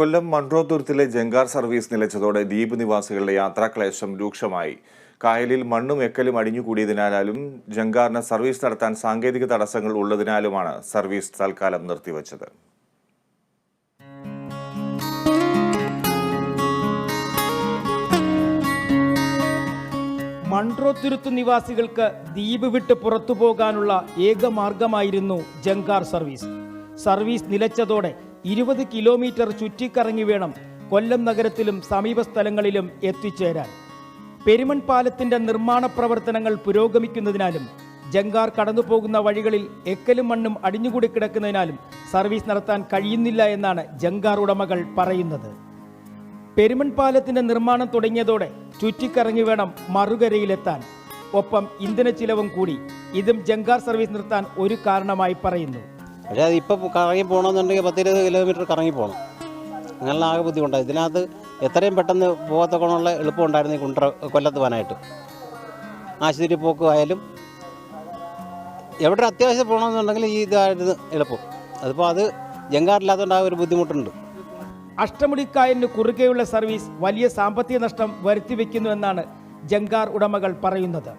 കൊല്ലം മൺട്രോത്തുരുത്തിലെ ജങ്കാർ service നിലച്ചതോടെ ദ്വീപ് നിവാസികളുടെ യാത്രാക്ലേശം രൂക്ഷമായി. കായലിൽ മണ്ണും എക്കലും അടിഞ്ഞുകൂടിയതിനാലും ജങ്കാറിന് സർവീസ് നടത്താൻ സാങ്കേതിക തടസ്സങ്ങൾ ഉള്ളതിനാലുമാണ് സർവീസ് തൽക്കാലം നിർത്തിവച്ചത്. മൺട്രോത്തുരുത്ത് നിവാസികൾക്ക് ദ്വീപ് വിട്ട് പുറത്തു പോകാനുള്ള ഏക മാർഗമായിരുന്നു ജങ്കാർ സർവീസ്. സർവീസ് നിലച്ചതോടെ ഇരുപത് കിലോമീറ്റർ ചുറ്റിക്കറങ്ങി വേണം കൊല്ലം നഗരത്തിലും സമീപ സ്ഥലങ്ങളിലും എത്തിച്ചേരാൻ. പെരുമൺ പാലത്തിന്റെ നിർമ്മാണ പ്രവർത്തനങ്ങൾ പുരോഗമിക്കുന്നതിനാലും ജങ്കാർ കടന്നുപോകുന്ന വഴികളിൽ എക്കലും മണ്ണും അടിഞ്ഞുകൂടി കിടക്കുന്നതിനാലും സർവീസ് നടത്താൻ കഴിയുന്നില്ല എന്നാണ് ജങ്കാർ ഉടമകൾ പറയുന്നത്. പെരുമൺ പാലത്തിന്റെ നിർമ്മാണം തുടങ്ങിയതോടെ ചുറ്റിക്കറങ്ങി വേണം മറുകരയിലെത്താൻ. ഒപ്പം ഇന്ധന ചിലവും കൂടി. ഇതും ജങ്കാർ സർവീസ് നിർത്താൻ ഒരു കാരണമായി പറയുന്നു. പക്ഷേ അത് ഇപ്പോൾ കറങ്ങി പോകണമെന്നുണ്ടെങ്കിൽ പത്തിരുപത് കിലോമീറ്റർ കറങ്ങി പോകണം. അങ്ങനെയുള്ള ആകെ ബുദ്ധിമുട്ടാണ്. ഇതിനകത്ത് എത്രയും പെട്ടെന്ന് പോകത്തക്കണമുള്ള എളുപ്പം ഉണ്ടായിരുന്നു ഈ കുണ്ട്ര കൊല്ലത്ത് പോകാനായിട്ട്. ആശുപത്രി പോക്കുമായാലും എവിടെ അത്യാവശ്യം പോകണമെന്നുണ്ടെങ്കിൽ ഈ ഇതായിരുന്നു എളുപ്പം. അതിപ്പോൾ അത് ജങ്കാറില്ലാത്തതുകൊണ്ട് ആ ഒരു ബുദ്ധിമുട്ടുണ്ട്. അഷ്ടമുടിക്കായലിന് കുറുകെയുള്ള സർവീസ് വലിയ സാമ്പത്തിക നഷ്ടം വരുത്തിവെക്കുന്നുവെന്നാണ് ജങ്കാർ ഉടമകൾ പറയുന്നത്.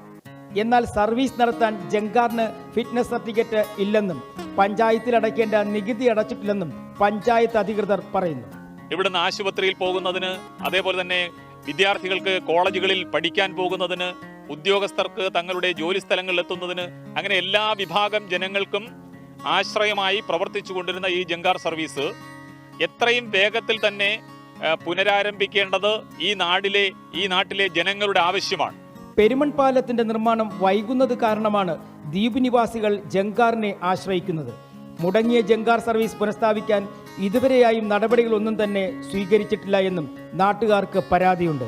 എന്നാൽ സർവീസ് നടത്താൻ ജങ്കാറിന് ഫിറ്റ്നസ് സർട്ടിഫിക്കറ്റ് ഇല്ലെന്നും പഞ്ചായത്തിൽ അടയ്ക്കേണ്ട നികുതി അടച്ചിട്ടില്ലെന്നും പഞ്ചായത്ത് അധികൃതർ പറയുന്നു. ഇവിടുന്ന് ആശുപത്രിയിൽ പോകുന്നതിന് അതേപോലെ തന്നെ വിദ്യാർത്ഥികൾക്ക് കോളേജുകളിൽ പഠിക്കാൻ പോകുന്നതിന് ഉദ്യോഗസ്ഥർക്ക് തങ്ങളുടെ ജോലി സ്ഥലങ്ങളിൽ എത്തുന്നതിന് അങ്ങനെ എല്ലാ വിഭാഗം ജനങ്ങൾക്കും ആശ്രയമായി പ്രവർത്തിച്ചു കൊണ്ടിരുന്ന ഈ ജങ്കാർ സർവീസ് എത്രയും വേഗത്തിൽ തന്നെ പുനരാരംഭിക്കേണ്ടത് ഈ നാടിലെ ഈ നാട്ടിലെ ജനങ്ങളുടെ ആവശ്യമാണ്. പെരുമൺ പാലത്തിന്റെ നിർമ്മാണം വൈകുന്നത് കാരണമാണ് ദ്വീപ് നിവാസികൾ ജങ്കാറിനെ ആശ്രയിക്കുന്നത്. മുടങ്ങിയ ജങ്കാർ സർവീസ് പുനഃസ്ഥാപിക്കാൻ ഇതുവരെയായും നടപടികളൊന്നും തന്നെ സ്വീകരിച്ചിട്ടില്ല എന്നും നാട്ടുകാർക്ക് പരാതിയുണ്ട്.